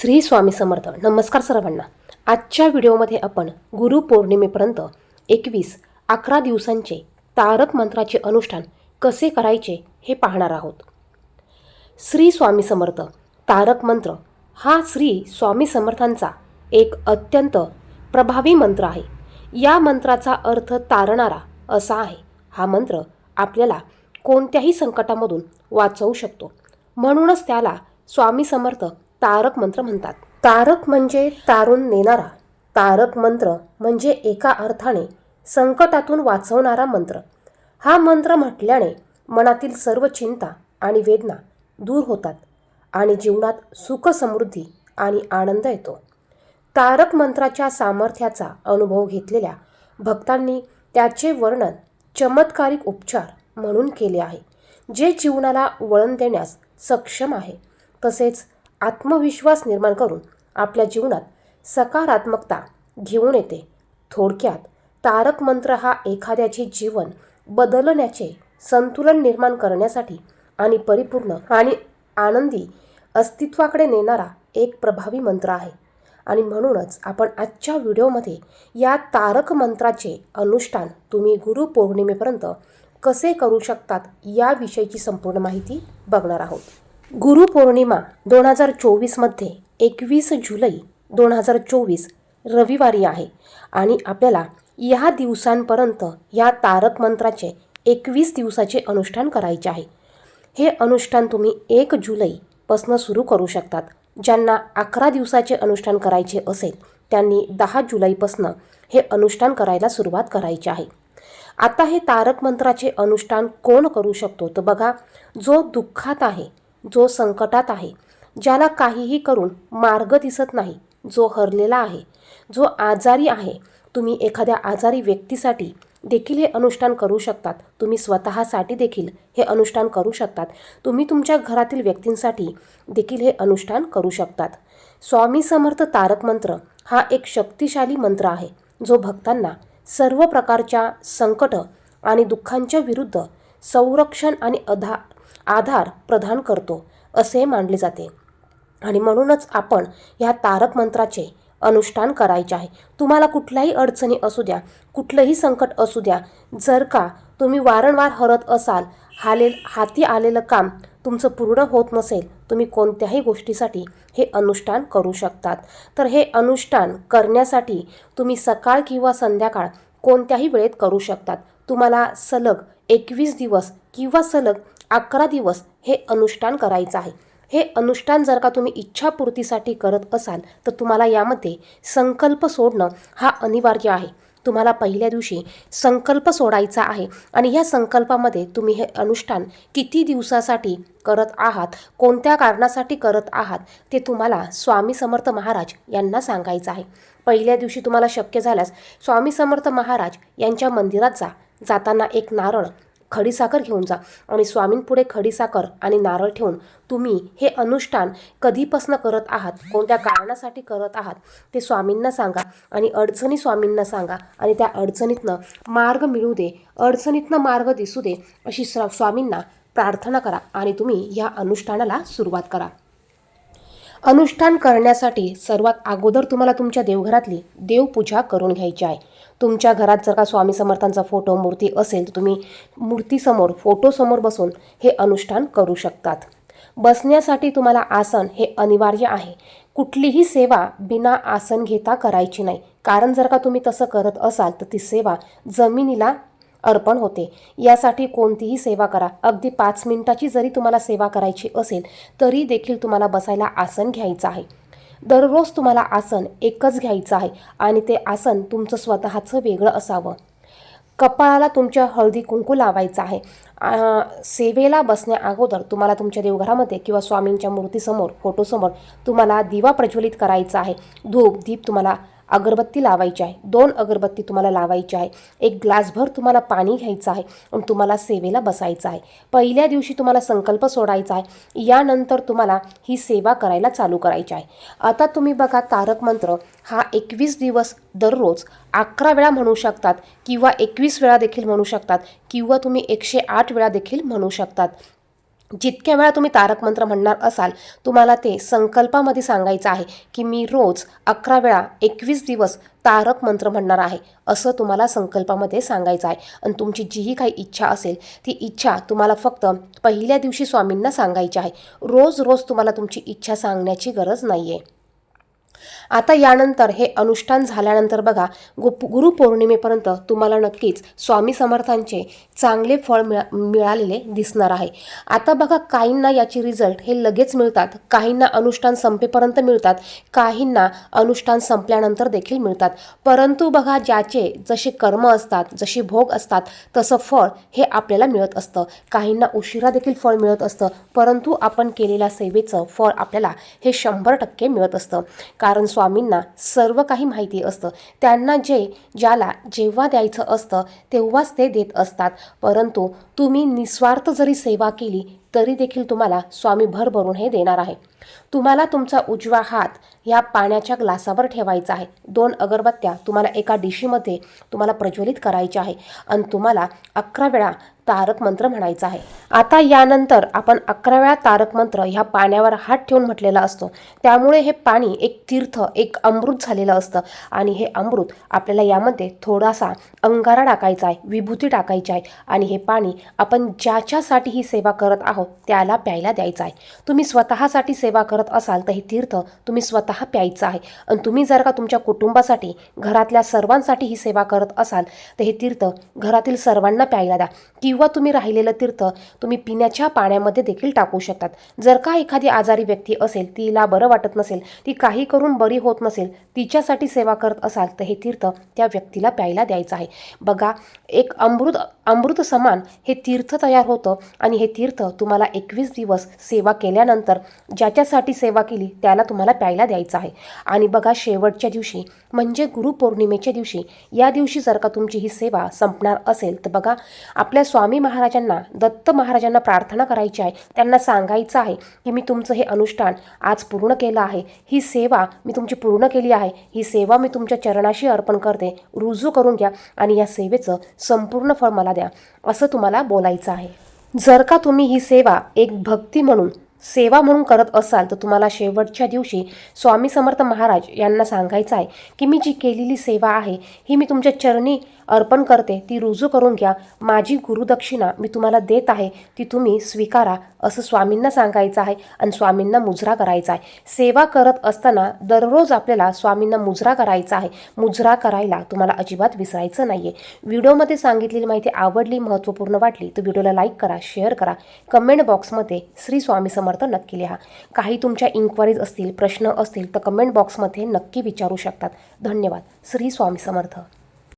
श्री स्वामी समर्थ. नमस्कार सर्वांना. आजच्या व्हिडिओमध्ये आपण गुरुपौर्णिमेपर्यंत एकवीस अकरा दिवसांचे तारक मंत्राचे अनुष्ठान कसे करायचे हे पाहणार आहोत. श्री स्वामी समर्थ तारक मंत्र हा श्री स्वामी समर्थांचा एक अत्यंत प्रभावी मंत्र आहे. या मंत्राचा अर्थ तारणारा असा आहे. हा मंत्र आपल्याला कोणत्याही संकटामधून वाचवू शकतो. म्हणूनच त्याला स्वामी समर्थ तारक मंत्र म्हणतात. तारक म्हणजे तारून नेणारा. तारक मंत्र म्हणजे एका अर्थाने संकटातून वाचवणारा मंत्र. हा मंत्र म्हटल्याने मनातील सर्व चिंता आणि वेदना दूर होतात आणि जीवनात सुख समृद्धी आणि आनंद येतो. तारक मंत्राच्या सामर्थ्याचा अनुभव घेतलेल्या भक्तांनी त्याचे वर्णन चमत्कारिक उपचार म्हणून केले आहे जे जीवनाला वळण देण्यास सक्षम आहे. तसेच आत्मविश्वास निर्माण करून आपल्या जीवनात सकारात्मकता घेऊन येते. थोडक्यात तारक मंत्र हा एखाद्याचे जीवन बदलण्याचे संतुलन निर्माण करण्यासाठी आणि परिपूर्ण आणि आनंदी अस्तित्वाकडे नेणारा एक प्रभावी मंत्र आहे. आणि म्हणूनच आपण आजच्या व्हिडिओमध्ये या तारक मंत्राचे अनुष्ठान तुम्ही गुरुपौर्णिमेपर्यंत कसे करू शकतात याविषयीची संपूर्ण माहिती बघणार आहोत. गुरुपौर्णिमा दोन हजार चोवीसमध्ये एकवीस जुलै दोन हजार चोवीस रविवारी आहे आणि आपल्याला या दिवसांपर्यंत या तारक मंत्राचे एकवीस दिवसाचे अनुष्ठान करायचे आहे. हे अनुष्ठान तुम्ही एक जुलैपासून सुरू करू शकतात. ज्यांना अकरा दिवसाचे अनुष्ठान करायचे असेल त्यांनी दहा जुलैपासून हे अनुष्ठान करायला सुरुवात करायची आहे. आता हे तारक मंत्राचे अनुष्ठान कोण करू शकतो? तर बघा जो दुःखात आहे जो संकटात आहे ज्याला काहीही करून मार्ग दिसत नाही जो हरलेला आहे जो आजारी आहे तुम्ही एखाद्या आजारी व्यक्तीसाठी देखील हे अनुष्ठान करू शकतात. तुम्ही स्वतःसाठी देखील हे अनुष्ठान करू शकतात. तुम्ही तुमच्या घरातील व्यक्तींसाठी देखील हे अनुष्ठान करू शकतात. स्वामी समर्थ तारक मंत्र हा एक शक्तिशाली मंत्र आहे जो भक्तांना सर्व प्रकारच्या संकट आणि दुःखांच्या विरुद्ध संरक्षण आणि अधा आधार प्रदान करतो असे मानले जाते. आणि म्हणूनच आपण ह्या तारक मंत्राचे अनुष्ठान करायचे आहे. तुम्हाला कुठल्याही अडचणी असू द्या कुठलंही संकट असू द्या जर का तुम्ही वारंवार हरत असाल हाले हाती आलेलं काम तुमचं पूर्ण होत नसेल तुम्ही कोणत्याही गोष्टीसाठी हे अनुष्ठान करू शकतात. तर हे अनुष्ठान करण्यासाठी तुम्ही सकाळ किंवा संध्याकाळ कोणत्याही वेळेत करू शकतात. तुम्हाला सलग एकवीस दिवस किंवा सलग अकरा दिवस हे अनुष्ठान करायचं आहे. हे अनुष्ठान जर का तुम्ही इच्छापूर्तीसाठी करत असाल तर तुम्हाला यामध्ये संकल्प सोडणं हा अनिवार्य आहे. तुम्हाला पहिल्या दिवशी संकल्प सोडायचा आहे आणि या संकल्पामध्ये तुम्ही हे अनुष्ठान किती दिवसासाठी करत आहात कोणत्या कारणासाठी करत आहात ते तुम्हाला स्वामी समर्थ महाराज यांना सांगायचं आहे. पहिल्या दिवशी तुम्हाला शक्य झाल्यास स्वामी समर्थ महाराज यांच्या मंदिरात जा. जाताना एक नारळ खडीसाखर घेऊन जा. आणि स्वामींपुढे खडीसाखर आणि नारळ ठेवून तुम्ही हे अनुष्ठान कधीपासनं करत आहात? कोणत्या कारणासाठी करत आहात? ते स्वामींना सांगा आणि अडचणी स्वामींना सांगा आणि त्या अडचणीतनं मार्ग मिळू दे. अडचणीतनं मार्ग दिसू दे अशी स्वामींना प्रार्थना करा आणि तुम्ही ह्या अनुष्ठानाला सुरुवात करा. अनुष्ठान करण्यासाठी सर्वात अगोदर तुम्हाला तुमच्या देवघरातली देवपूजा करून घ्यायची आहे. तुमच्या घरात जर का स्वामी समर्थांचा फोटो मूर्ती असेल तर तुम्ही मूर्तीसमोर फोटोसमोर बसून हे अनुष्ठान करू शकतात. बसण्यासाठी तुम्हाला आसन हे अनिवार्य आहे. कुठलीही सेवा बिना आसन घेता करायची नाही. कारण जर का तुम्ही तसं करत असाल तर ती सेवा जमिनीला अर्पण होते. यासाठी कोणतीही सेवा करा. अगदी पाच मिनिटाची जरी तुम्हाला सेवा करायची असेल तरी देखील तुम्हाला बसायला आसन घ्यायचं आहे. दररोज तुम्हाला आसन एकच घ्यायचं आहे आणि ते आसन तुमचं स्वतःचं वेगळं असावं. कपाळाला तुमच्या हळदी कुंकू लावायचं आहे. सेवेला बसण्या अगोदर तुम्हाला तुमच्या देवघरामध्ये किंवा स्वामींच्या मूर्तीसमोर फोटोसमोर तुम्हाला दिवा प्रज्वलित करायचा आहे. धूप दीप तुम्हाला अगरबत्ती लावायची आहे. दोन अगरबत्ती तुम्हाला लावायची आहे. एक ग्लासभर तुम्हाला पाणी घ्यायचं आहे आणि तुम्हाला सेवेला बसायचं आहे. पहिल्या दिवशी तुम्हाला संकल्प सोडायचा आहे. यानंतर तुम्हाला ही सेवा करायला चालू करायची आहे. आता तुम्ही बघा तारक मंत्र. हा एकवीस दिवस दररोज अकरा वेळा म्हणू शकतात किंवा एकवीस वेळा देखील म्हणू शकतात किंवा तुम्ही एकशे आठ वेळा देखील म्हणू शकतात. जितक्या वेळा तुम्ही तारक मंत्र म्हणणार असाल तुम्हाला ते संकल्पामध्ये सांगायचं आहे की मी रोज अकरा वेळा एकवीस दिवस तारक मंत्र म्हणणार आहे असं तुम्हाला संकल्पामध्ये सांगायचं आहे. आणि तुमची जीही काही इच्छा असेल ती इच्छा तुम्हाला फक्त पहिल्या दिवशी स्वामींना सांगायची आहे. रोज रोज तुम्हाला तुमची इच्छा सांगण्याची गरज नाही आहे आता यानंतर हे अनुष्ठान झाल्यानंतर बघा गु गुरुपौर्णिमेपर्यंत तुम्हाला नक्कीच स्वामी समर्थांचे चांगले फळ मिळा मिळालेले दिसणार आहे. आता बघा काहींना याची रिझल्ट हे लगेच मिळतात काहींना अनुष्ठान संपेपर्यंत मिळतात काहींना अनुष्ठान संपल्यानंतर देखील मिळतात. परंतु बघा ज्याचे जसे कर्म असतात जशी भोग असतात तसं फळ हे आपल्याला मिळत असतं. काहींना उशिरा देखील फळ मिळत असतं परंतु आपण केलेल्या सेवेचं फळ आपल्याला हे शंभर टक्के मिळत असतं. कारण स्वामींना सर्व काही माहिती असतं. त्यांना जे ज्याला जेव्हा द्यायचं असतं तेव्हाच ते देत असतात. परंतु तुम्ही निस्वार्थ जरी सेवा केली तरी देखील तुम्हाला स्वामी भरभरून हे देणार आहे. तुम्हाला तुमचा उजवा हात या पाण्याच्या ग्लासावर ठेवायचा आहे. दोन अगरबत्त्या तुम्हाला एका डिशीमध्ये तुम्हाला प्रज्वलित करायच्या आहे आणि तुम्हाला अकरा वेळा तारक मंत्र म्हणायचा आहे. आता यानंतर आपण अकरा वेळा तारक मंत्र ह्या पाण्यावर हात ठेवून म्हटलेला असतो. त्यामुळे हे पाणी एक तीर्थ एक अमृत झालेलं असतं आणि हे अमृत आपल्याला यामध्ये थोडासा अंगारा टाकायचा आहे विभूती टाकायची आहे आणि हे पाणी आपण ज्याच्यासाठी ही सेवा करत आहोत त्याला प्यायला द्यायचं आहे. तुम्ही स्वतःसाठी सेवा सेवा करत असाल तर हे तीर्थ तुम्ही स्वतः प्यायचं आहे. आणि तुम्ही जर का तुमच्या कुटुंबासाठी घरातल्या सर्वांसाठी ही सेवा करत असाल तर हे तीर्थ घरातील सर्वांना प्यायला द्या. किंवा तुम्ही राहिलेलं तीर्थ तुम्ही पिण्याच्या पाण्यामध्ये देखील टाकू शकतात. जर का एखादी आजारी व्यक्ती असेल तिला बरं वाटत नसेल ती काही करून बरी होत नसेल तिच्यासाठी सेवा करत असाल तर हे तीर्थ त्या व्यक्तीला प्यायला द्यायचं आहे. बघा एक अमृत अमृत समान हे तीर्थ तयार होतं आणि हे तीर्थ तुम्हाला एकवीस दिवस सेवा केल्यानंतर ज्याच्यासाठी सेवा केली त्याला तुम्हाला प्यायला द्यायचं आहे. आणि बघा शेवटच्या दिवशी म्हणजे गुरुपौर्णिमेच्या दिवशी या दिवशी जर का तुमची ही सेवा संपणार असेल तर बघा आपल्या स्वामी महाराजांना दत्त महाराजांना प्रार्थना करायची आहे. त्यांना सांगायचं आहे की मी तुमचं हे अनुष्ठान आज पूर्ण केलं आहे. ही सेवा मी तुमची पूर्ण केली आहे. ही सेवा मी तुमच्या चरणाशी अर्पण करते. रुजू करून घ्या आणि या सेवेचं संपूर्ण फळ मला द्या. असं तुम्हाला बोलायचं आहे. जर का तुम्ही ही सेवा एक भक्ती म्हणून सेवा म्हणून करत असाल तर तुम्हाला शेवटच्या दिवशी स्वामी समर्थ महाराज यांना सांगायचं आहे की मी जी केलेली सेवा आहे ही मी तुमच्या चरणी अर्पण करते ती रुजू करून घ्या. माझी गुरुदक्षिणा मी तुम्हाला देत आहे ती तुम्ही स्वीकारा असं स्वामींना सांगायचं आहे आणि स्वामींना मुजरा करायचा आहे. सेवा करत असताना दररोज आपल्याला स्वामींना मुजरा करायचा आहे. मुजरा करायला तुम्हाला अजिबात विसरायचं नाही आहे व्हिडिओमध्ये सांगितलेली माहिती आवडली महत्त्वपूर्ण वाटली तर व्हिडिओला लाईक करा शेअर करा. कमेंट बॉक्समध्ये श्री स्वामी समर्थ नक्की लिहा. काही तुमच्या इन्क्वायरीज असतील प्रश्न असतील तर कमेंट बॉक्समध्ये नक्की विचारू शकतात. धन्यवाद. श्री स्वामी समर्थ.